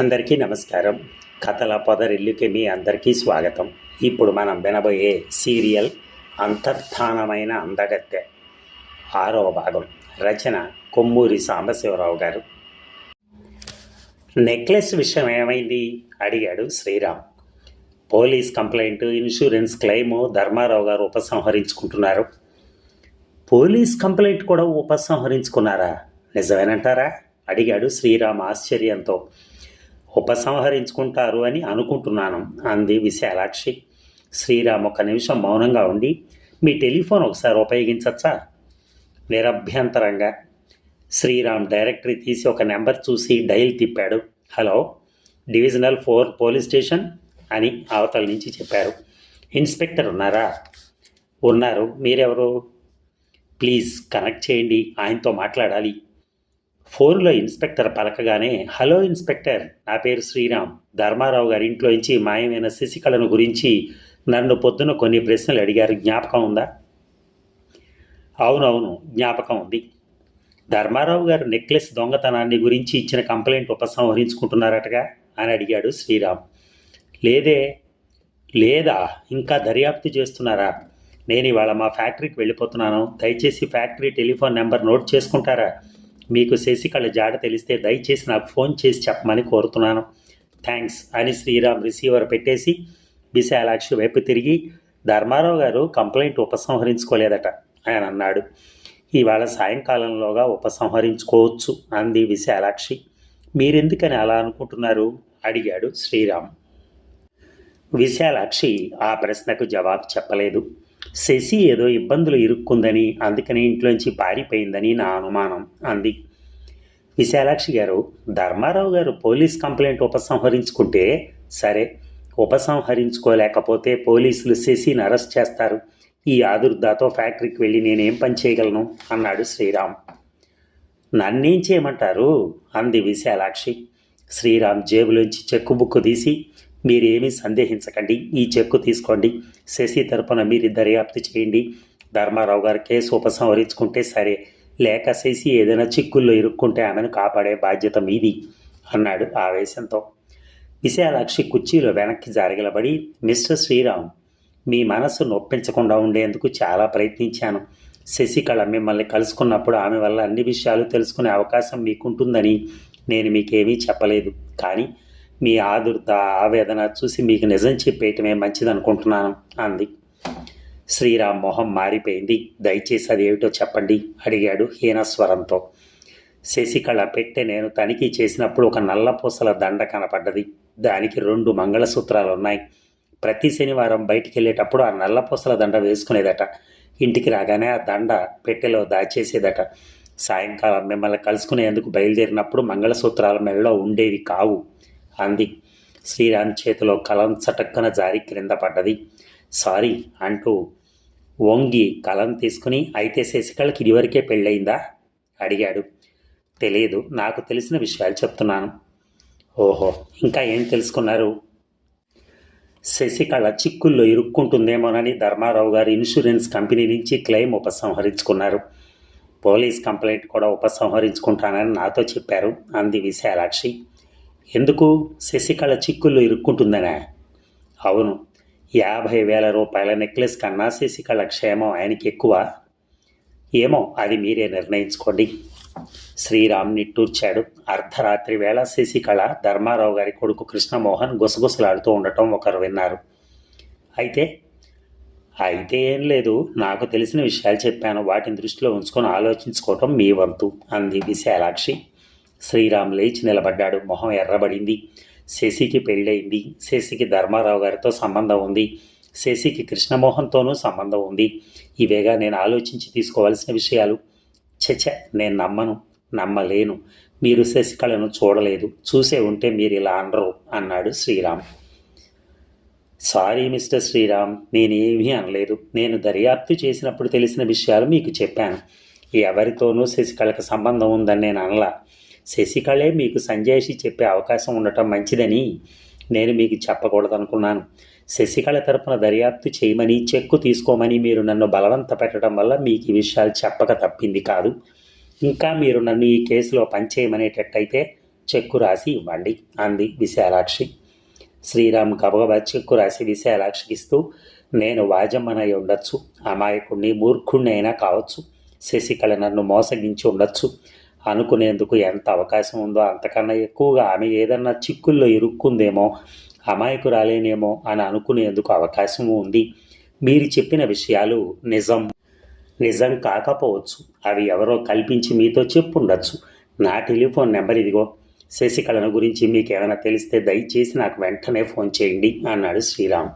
అందరికీ నమస్కారం. కథల పొదరిల్లుకి మీ అందరికీ స్వాగతం. ఇప్పుడు మనం వినబోయే సీరియల్ అంతర్ధానమైన అందగత్తె. ఆరవ భాగం. రచన కొమ్మూరి సాంబశివరావు గారు. నెక్లెస్ విషయం ఏమైంది? అడిగాడు Sriram. Police complaint insurance claim Dharmarao garu ఉపసంహరించుకుంటున్నారు. Police complaint కూడా ఉపసంహరించుకున్నారా? నిజమేనంటారా? అడిగాడు శ్రీరామ్ ఆశ్చర్యంతో. ఉపసంహరించుకుంటారు అని అనుకుంటున్నాను. అంది విశాలాక్షి. శ్రీరామ్ ఒక నిమిషం మౌనంగా ఉండి మీ టెలిఫోన్ ఒకసారి ఉపయోగించచ్చా? నిరభ్యంతరంగా. శ్రీరామ్ డైరెక్టరీ తీసి ఒక నెంబర్ చూసి డైల్ తిప్పాడు. Hello divisional four police station? అని అవతల నుంచి చెప్పారు. ఇన్స్పెక్టర్ ఉన్నారా? ఉన్నారు. మీరెవరు? ప్లీజ్ కనెక్ట్ చేయండి. ఆయనతో మాట్లాడాలి. ఫోన్లో ఇన్స్పెక్టర్ పలకగానే హలో ఇన్స్పెక్టర్ నా పేరు శ్రీరామ్. ధర్మారావు గారి ఇంట్లోంచి మాయమైన శశికళను గురించి నన్ను పొద్దున కొన్ని ప్రశ్నలు అడిగారు. జ్ఞాపకం ఉందా? అవునవును జ్ఞాపకం ఉంది. ధర్మారావు గారు నెక్లెస్ దొంగతనాన్ని గురించి ఇచ్చిన కంప్లైంట్ ఉపసంహరించుకుంటున్నారటగా? అని అడిగాడు శ్రీరామ్. లేదే లేదా? ఇంకా దర్యాప్తు చేస్తున్నారా? నేను ఇవాళ మా ఫ్యాక్టరీకి వెళ్ళిపోతున్నాను. దయచేసి ఫ్యాక్టరీ టెలిఫోన్ నెంబర్ నోట్ చేసుకుంటారా? మీకు శశికళ జాడ తెలిస్తే దయచేసి నాకు ఫోన్ చేసి చెప్పమని కోరుతున్నాను. థ్యాంక్స్ అని శ్రీరామ్ రిసీవర్ పెట్టేసి విశాలాక్షి వైపు తిరిగి ధర్మారావు గారు కంప్లైంట్ ఉపసంహరించుకోలేదట ఆయన అన్నాడు. ఇవాళ సాయంకాలంలోగా ఉపసంహరించుకోవచ్చు అంది విశాలాక్షి. మీరెందుకని అలా అనుకుంటున్నారు? అడిగాడు శ్రీరామ్. విశాలాక్షి ఆ ప్రశ్నకు జవాబు చెప్పలేదు. శశి ఏదో ఇబ్బందులు ఇరుక్కుందని అందుకని ఇంట్లోంచి పారిపోయిందని నా అనుమానం అంది. విశాలాక్షి గారు ధర్మారావు గారు పోలీస్ కంప్లైంట్ ఉపసంహరించుకుంటే సరే ఉపసంహరించుకోలేకపోతే పోలీసులు శశిని అరెస్ట్ చేస్తారు. ఈ ఆదుర్దాతో ఫ్యాక్టరీకి వెళ్ళి నేనేం పని చేయగలను? అన్నాడు శ్రీరామ్. నన్నేం చేయమంటారు? అంది విశాలాక్షి. శ్రీరామ్ జేబులోంచి చెక్కు బుక్కు తీసి మీరేమీ సందేహించకండి. ఈ చెక్కు తీసుకోండి. శశి తరపున మీరు దర్యాప్తు చేయండి. ధర్మారావు గారు కేసు ఉపసంహరించుకుంటే సరే. లేక శశి ఏదైనా చిక్కుల్లో ఇరుక్కుంటే ఆమెను కాపాడే బాధ్యత మీది అన్నాడు ఆవేశంతో. విశాలాక్షి కుర్చీలో వెనక్కి జారగలబడి మిస్టర్ శ్రీరామ్ మీ మనసు నొప్పించకుండా ఉండేందుకు చాలా ప్రయత్నించాను. శశికళ మిమ్మల్ని కలుసుకున్నప్పుడు ఆమె వల్ల అన్ని విషయాలు తెలుసుకునే అవకాశం మీకుంటుందని నేను మీకేమీ చెప్పలేదు. కానీ మీ ఆదుర్త ఆవేదన చూసి మీకు నిజం చెప్పేయటమే మంచిదనుకుంటున్నాను అంది. శ్రీరామ్ మొహం మారిపోయింది. దయచేసి అది ఏమిటో చెప్పండి అడిగాడు హీనస్వరంతో. శశికళ పెట్టె నేను తనిఖీ చేసినప్పుడు ఒక నల్లపూసల దండ కనపడ్డది. దానికి రెండు మంగళసూత్రాలు ఉన్నాయి ప్రతి శనివారం బయటికి వెళ్ళేటప్పుడు ఆ నల్లపూసల దండ వేసుకునేదట. ఇంటికి రాగానే ఆ దండ పెట్టెలో దాచేసేదట. సాయంకాలం మిమ్మల్ని కలుసుకునేందుకు బయలుదేరినప్పుడు మంగళసూత్రాల మెడలో ఉండేవి కావు. అంది. శ్రీరామ్ చేతిలో కలం చటక్కన జారి క్రింద పడ్డది. సారీ అంటూ వంగి కలం తీసుకుని అయితే శశికళకి ఇదివరకే పెళ్ళయిందా? అడిగాడు. తెలియదు నాకు తెలిసిన విషయాలు చెప్తున్నాను. ఓహో ఇంకా ఏం తెలుసుకున్నారు? శశికళ చిక్కుల్లో ఇరుక్కుంటుందేమోనని ధర్మారావు గారు ఇన్సూరెన్స్ కంపెనీ నుంచి క్లెయిమ్ ఉపసంహరించుకున్నారు. పోలీస్ కంప్లైంట్ కూడా ఉపసంహరించుకుంటానని నాతో చెప్పారు అంది విశాలాక్షి. ఎందుకు శశికళ చిక్కుల్లో ఇరుక్కుంటుందనా? అవును యాభై వేల రూపాయల నెక్లెస్ కన్నా శశికళ క్షేమం ఆయనకి ఎక్కువ. ఏమో అది మీరే నిర్ణయించుకోండి. శ్రీరామ్ నిట్టూర్చాడు అర్ధరాత్రి వేళ శశికళ ధర్మారావు గారి కొడుకు కృష్ణమోహన్ గుసగుసలాడుతూ ఉండటం ఒకరు విన్నారు. అయితే అయితే ఏం లేదు నాకు తెలిసిన విషయాలు చెప్పాను. వాటిని దృష్టిలో ఉంచుకొని ఆలోచించుకోవటం మీ వంతు అంది విశాలాక్షి. శ్రీరామ్ లేచి నిలబడ్డాడు. మొహం ఎర్రబడింది. శశికి పెళ్ళయింది. శశికి ధర్మారావు గారితో సంబంధం ఉంది. శశికి కృష్ణమోహన్తోనూ సంబంధం ఉంది. ఇవేగా నేను ఆలోచించి తీసుకోవాల్సిన విషయాలు? చచ నేను నమ్మను నమ్మలేను. మీరు శశికళను చూడలేదు. చూసే ఉంటే మీరు ఇలా అనరు అన్నాడు శ్రీరామ్. సారీ మిస్టర్ శ్రీరామ్ నేనేమీ అనలేదు. నేను దర్యాప్తు చేసినప్పుడు తెలిసిన విషయాలు మీకు చెప్పాను. ఎవరితోనూ శశికళకు సంబంధం ఉందని నేను అనలా. శశికళే మీకు సంజయ్షి చెప్పే అవకాశం ఉండటం మంచిదని నేను మీకు చెప్పకూడదనుకున్నాను. శశికళ తరపున దర్యాప్తు చేయమని చెక్కు తీసుకోమని మీరు నన్ను బలవంత పెట్టడం వల్ల మీకు ఈ విషయాలు చెప్పక తప్పింది కాదు. ఇంకా మీరు నన్ను ఈ కేసులో పనిచేయమనేటట్టయితే చెక్కు రాసి ఇవ్వండి అంది విశాలాక్షి. శ్రీరామ్ గబగబా చెక్కు రాసి విశాలాక్షికి ఇస్తూ నేను వాజమ్మనై ఉండొచ్చు. అమాయకుణ్ణి మూర్ఖుణ్ణి అయినా కావచ్చు. శశికళ నన్ను మోసగించి ఉండొచ్చు. అనుకునేందుకు ఎంత అవకాశం ఉందో అంతకన్నా ఎక్కువగా ఆమె ఏదన్నా చిక్కుల్లో ఇరుక్కుందేమో అమాయకురాలేనేమో అని అనుకునేందుకు అవకాశము ఉంది. మీరు చెప్పిన విషయాలు నిజం. నిజం కాకపోవచ్చు. అవి ఎవరో కల్పించి మీతో చెప్పుండొచ్చు. నా టెలిఫోన్ నెంబర్ ఇదిగో. శశికళను గురించి మీకు ఏమైనా తెలిస్తే దయచేసి నాకు వెంటనే ఫోన్ చేయండి అన్నాడు శ్రీరామ్.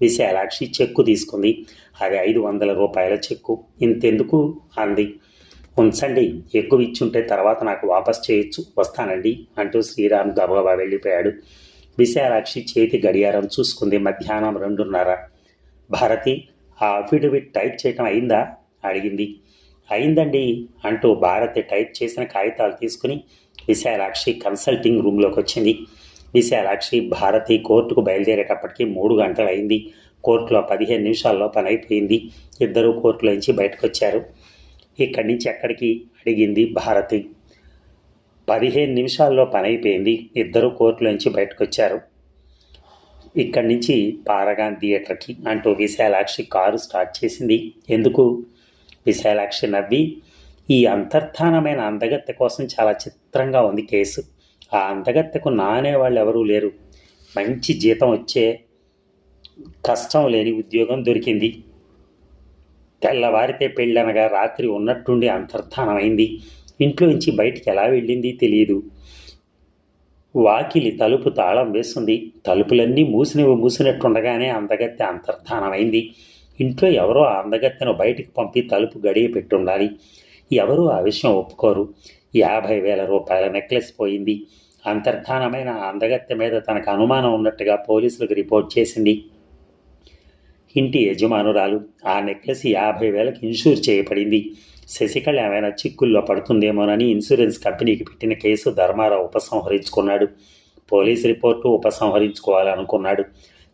విశాలాక్షి చెక్కు తీసుకుంది. అది ఐదు వందల రూపాయల చెక్కు. ఇంతెందుకు అంది. ఉంచండి. ఎక్కువ ఇచ్చుంటే తర్వాత నాకు వాపస్ చేయొచ్చు. వస్తానండి అంటూ శ్రీరామ్ గబగబా వెళ్ళిపోయాడు. విశాలాక్షి చేతి గడియారం చూసుకుంది మధ్యాహ్నం రెండున్నర. భారతి ఆ అఫిడవిట్ టైప్ చేయటం అయిందా? అడిగింది. అయిందండి అంటూ భారతి టైప్ చేసిన కాగితాలు తీసుకుని విశాలాక్షి కన్సల్టింగ్ రూమ్లోకి వచ్చింది. విశాలాక్షి భారతి కోర్టుకు బయలుదేరేటప్పటికి మూడు గంటలు అయింది కోర్టులో పదిహేను నిమిషాల్లో పని అయిపోయింది. ఇద్దరు కోర్టులోంచి బయటకు వచ్చారు ఇక్కడి నుంచి ఎక్కడికి? అడిగింది భారతి. పదిహేను నిమిషాల్లో పని అయిపోయింది ఇద్దరు కోర్టులోంచి బయటకు వచ్చారు ఇక్కడి నుంచి పారగాన్ థియేటర్కి అంటూ విశాలాక్షి కారు స్టార్ట్ చేసింది. ఎందుకు? విశాలాక్షి నవ్వి ఈ అంతర్ధానమైన అందగత్తె కోసం చాలా చిత్రంగా ఉంది కేసు. ఆ అందగత్తెకు నానే వాళ్ళు ఎవరూ లేరు. మంచి జీతం వచ్చే కష్టం లేని ఉద్యోగం దొరికింది. తెల్లవారితే పెళ్ళనగా రాత్రి ఉన్నట్టుండి అంతర్ధానమైంది. ఇంట్లో నుంచి బయటికి ఎలా వెళ్ళింది తెలియదు వాకిలి తలుపు తాళం వేస్తుంది. తలుపులన్నీ మూసినవి మూసినట్టుండగానే అందగత్తె అంతర్ధానమైంది. ఇంట్లో ఎవరో ఆ అందగత్తెను బయటికి పంపి తలుపు గడియ పెట్టుండాలి. ఎవరూ ఆ విషయం ఒప్పుకోరు. యాభై వేల రూపాయల నెక్లెస్ పోయింది. అంతర్ధానమైన అందగత్తె మీద తనకు అనుమానం ఉన్నట్టుగా పోలీసులకు రిపోర్ట్ చేసింది. ఇంటి యజమానురాలు. ఆ నెక్లెస్ యాభై వేలకు ఇన్సూర్ చేయబడింది. శశికళ ఏమైనా చిక్కుల్లో పడుతుందేమోనని ఇన్సూరెన్స్ కంపెనీకి పెట్టిన కేసు ధర్మారావు ఉపసంహరించుకున్నాడు. పోలీస్ రిపోర్టు ఉపసంహరించుకోవాలనుకున్నాడు.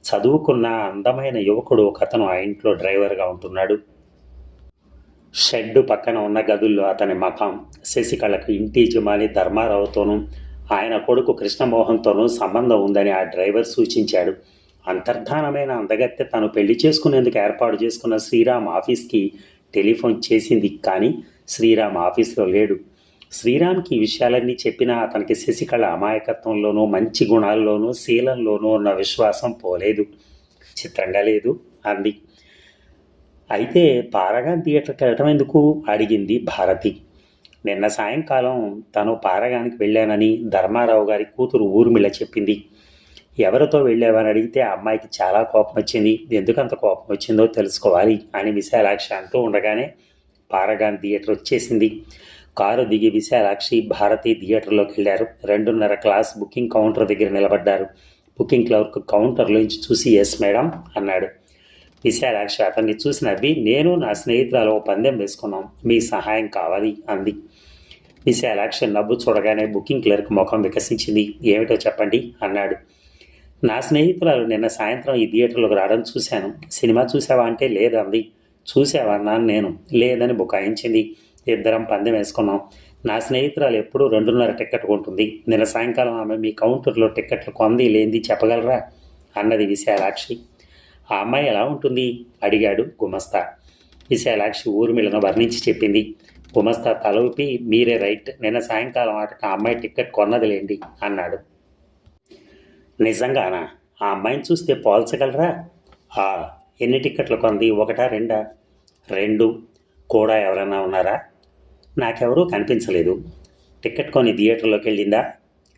చదువుకున్న అందమైన యువకుడు ఒకతను ఆ ఇంట్లో డ్రైవర్గా ఉంటున్నాడు. షెడ్డు పక్కన ఉన్న గదుల్లో అతని మకాం శశికళకు ఇంటి యజమాని ధర్మారావుతోనూ ఆయన కొడుకు కృష్ణమోహన్తోనూ సంబంధం ఉందని ఆ డ్రైవర్ సూచించాడు. అంతర్ధానమైన అందగత్తె తను పెళ్ళి చేసుకునేందుకు ఏర్పాటు చేసుకున్న శ్రీరామ్ ఆఫీస్కి టెలిఫోన్ చేసింది కానీ శ్రీరామ్ ఆఫీస్లో లేడు. శ్రీరామ్కి ఈ విషయాలన్నీ చెప్పినా అతనికి శశికళ అమాయకత్వంలోనూ మంచి గుణాల్లోనూ శీలంలోనూ ఉన్న విశ్వాసం పోలేదు. చిత్రంగా లేదు అంది. అయితే పారగాన్ థియేటర్కి వెళ్ళటం ఎందుకు? అడిగింది భారతి. నిన్న సాయంకాలం తను పారగానికి వెళ్ళానని ధర్మారావు గారి కూతురు ఊర్మిళ చెప్పింది. ఎవరితో వెళ్ళావని అడిగితే ఆ అమ్మాయికి చాలా కోపం వచ్చింది. ఎందుకంత కోపం వచ్చిందో తెలుసుకోవాలి అని విశాలాక్షి అంటూ ఉండగానే పారగాన్ థియేటర్ వచ్చేసింది. కారు దిగి విశాలాక్షి భారతి థియేటర్లోకి వెళ్ళారు. రెండున్నర క్లాస్ బుకింగ్ కౌంటర్ దగ్గర నిలబడ్డారు. బుకింగ్ క్లర్క్ కౌంటర్లోంచి చూసి ఎస్ మేడం అన్నాడు. విశాలాక్షి అతన్ని చూసి నవ్వి నేను నా స్నేహితురాలు ఓ పందెం వేసుకున్నాం. మీ సహాయం కావాలి అంది. విశాలాక్షి నవ్వు చూడగానే బుకింగ్ క్లర్క్ ముఖం వికసించింది. ఏమిటో చెప్పండి అన్నాడు. నా స్నేహితురాలు నిన్న సాయంత్రం ఈ థియేటర్లోకి రావడం చూశాను. సినిమా చూసావా అంటే లేదంది. చూసావా అన్నాను నేను? లేదని బుకాయించింది. ఇద్దరం పందెం వేసుకున్నాం. నా స్నేహితురాలు ఎప్పుడూ రెండున్నర టికెట్ కొంటుంది. నిన్న సాయంకాలం ఆమె మీ కౌంటర్లో టిక్కెట్లు కొంది లేనిది చెప్పగలరా? అన్నది విశాలాక్షి. ఆ అమ్మాయి ఎలా ఉంటుంది? అడిగాడు గుమస్తా. విశాలాక్షి ఊర్మిళను వర్ణించి చెప్పింది. గుమస్తా తల ఊపి మీరే రైట్. నిన్న సాయంకాలం ఆటకు ఆ అమ్మాయి కొన్నది కొన్నదిలేండి అన్నాడు. నిజంగానా? ఆ అమ్మాయిని చూస్తే పోల్చగలరా? ఆ ఎన్ని టిక్కెట్లు కొంది? ఒకటా రెండా? రెండు. కూడా ఎవరైనా ఉన్నారా? నాకెవరూ కనిపించలేదు. టికెట్ కొని థియేటర్లోకి వెళ్ళిందా?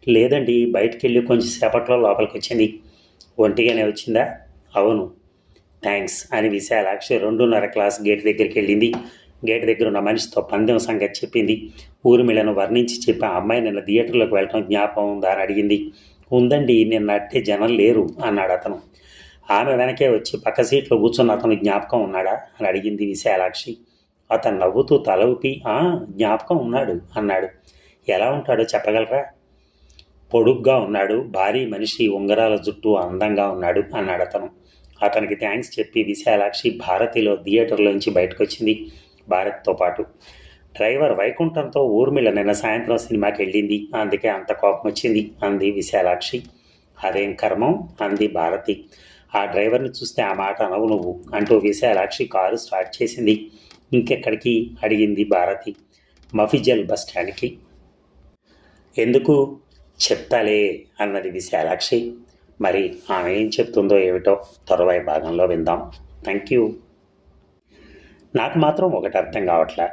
లేదండి బయటికి వెళ్ళి కొంచెం సేపట్లో లోపలికి వచ్చింది ఒంటిగానే వచ్చిందా? అవును. థ్యాంక్స్ అని విశాలాక్షి రెండున్నర క్లాస్ గేట్ దగ్గరికి వెళ్ళింది. గేట్ దగ్గర ఉన్న మనిషితో పందెం సంగతి చెప్పింది. ఊర్మిళను వర్ణించి చెప్పి ఆ అమ్మాయి నిన్న థియేటర్లోకి వెళ్ళటం జ్ఞాపకం ఉందా అని అడిగింది. ఉందండి నిన్నట్టే జనం లేరు అన్నాడు అతను. ఆమె వెనకే వచ్చి పక్క సీట్లో కూర్చున్న అతను జ్ఞాపకం ఉన్నాడా? అని అడిగింది విశాలాక్షి. అతను నవ్వుతూ తల ఊపి "ఆ, జ్ఞాపకం ఉన్నాడు అన్నాడు. ఎలా ఉంటాడో చెప్పగలరా? పొడుగ్గా ఉన్నాడు భారీ మనిషి ఉంగరాల జుట్టు అందంగా ఉన్నాడు అన్నాడు అతను. అతనికి థ్యాంక్స్ చెప్పి విశాలాక్షి భారతిలో థియేటర్లోంచి బయటకు వచ్చింది భారత్తో పాటు. డ్రైవర్ వైకుంఠంతో ఊర్మిళ నిన్న సాయంత్రం సినిమాకి వెళ్ళింది అందుకే అంత కోపం వచ్చింది అంది విశాలాక్షి. అదేం కర్మం? అంది భారతి. ఆ డ్రైవర్ని చూస్తే ఆ మాట అనవు నువ్వు అంటూ విశాలాక్షి కారు స్టార్ట్ చేసింది. ఇంకెక్కడికి? అడిగింది భారతి. మఫిజల్ బస్ స్టాండ్కి. ఎందుకు? చెప్తాలే అన్నది విశాలాక్షి. మరి ఆమె ఏం చెప్తుందో ఏమిటో తరువాయి భాగంలో విందాం. థ్యాంక్ యూ నాకు మాత్రం ఒకటి అర్థం కావట్లే.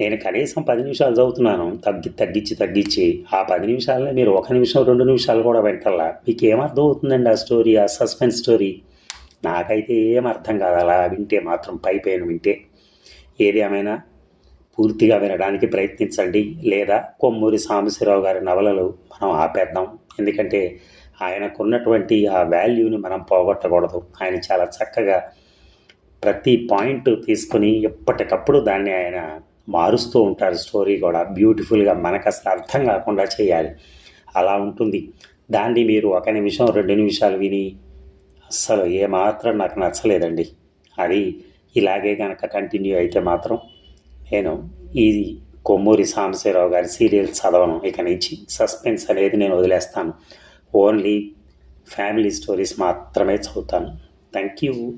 నేను కనీసం పది నిమిషాలు చదువుతున్నాను. తగ్గి తగ్గించి తగ్గించి. ఆ పది నిమిషాలనే మీరు ఒక నిమిషం రెండు నిమిషాలు కూడా వెంటల్లా? మీకు ఏం అర్థం అవుతుందండి ఆ స్టోరీ ఆ సస్పెన్స్ స్టోరీ? నాకైతే ఏం అర్థం కాదు. అలా వింటే మాత్రం పై పైన వింటే. ఏది ఏమైనా పూర్తిగా వినడానికి ప్రయత్నించండి. లేదా కొమ్మూరి సాంబశివరావు గారి నవలలు మనం ఆపేద్దాం. ఎందుకంటే ఆయనకున్నటువంటి ఆ వాల్యూని మనం పోగొట్టకూడదు. ఆయన చాలా చక్కగా ప్రతి పాయింట్ తీసుకొని ఎప్పటికప్పుడు దాన్ని ఆయన మారుస్తూ ఉంటారు స్టోరీ కూడా. బ్యూటిఫుల్గా మనకు అసలు అర్థం కాకుండా చేయాలి. అలా ఉంటుంది. దాన్ని మీరు ఒక నిమిషం రెండు నిమిషాలు విని అస్సలు ఏమాత్రం నాకు నచ్చలేదండి. అది ఇలాగే కనుక కంటిన్యూ అయితే మాత్రం నేను ఈ కొమ్మూరి సాంబశివరావు గారి సీరియల్ చదవను. ఇక నుంచి సస్పెన్స్ అనేది నేను వదిలేస్తాను. ఓన్లీ ఫ్యామిలీ స్టోరీస్ మాత్రమే చదువుతాను. Thank you